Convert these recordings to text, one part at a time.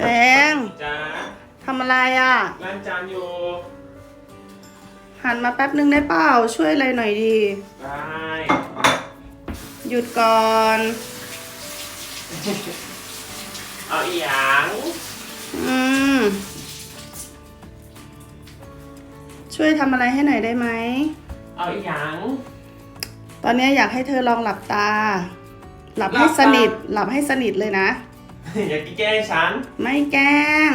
แดงจ้าทำอะไรอะ ล้างจานอยู่หันมาแป๊บนึงได้เปล่า ช่วยอะไรหน่อยดี ได้หยุดก่อน เอาอีหยังอืม ช่วยทำอะไรให้หน่อยได้ไหม เอาอีหยัง ตอนนี้อยากให้เธอลองหลับตา หลับให้สนิท หลับให้สนิทเลยนะ อยากแกล้งฉัน ไม่แกล้ง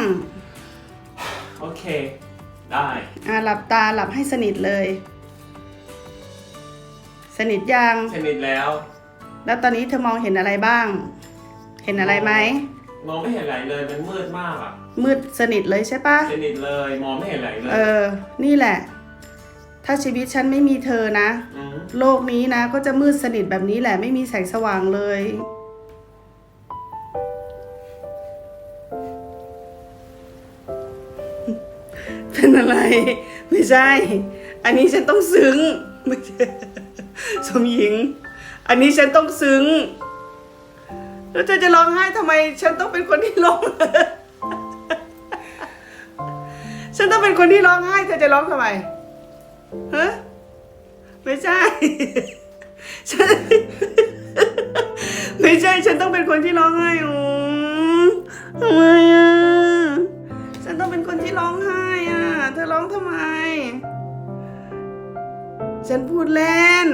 โอเค ได้ อะหลับตาหลับให้สนิทเลย สนิทยัง สนิทแล้ว แล้วตอนนี้เธอมองเห็นอะไรบ้าง เห็นอะไรไหม มองไม่เห็นอะไรเลย มันมืดมากอะ มืดสนิทเลยใช่ปะ สนิทเลย มองไม่เห็นอะไรเลยเออ นี่แหละ ถ้าชีวิตฉันไม่มีเธอนะ ม โลกนี้นะก็จะมืดสนิทแบบนี้แหละไม่มีแสงสว่างเลย เป็นอะไร ไม่ใช่ อันนี้ฉันต้องซึ้งไม่ใช่สมหญิง อันนี้ฉันต้องซึ้ง แล้วเธอจะร้องไห้ทำไม ฉันต้องเป็นคนที่ร้องฉันต้องเป็นคนที่ร้องไห้ เธอจะร้องทำไมฮะไม่ใช่ฉันไม่ใช่ ฉันต้องเป็นคนที่ร้องไห้โอ้ทำไม ทำไม ฉันพูดเล่น